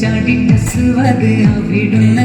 ചാടി അവിടുന്ന്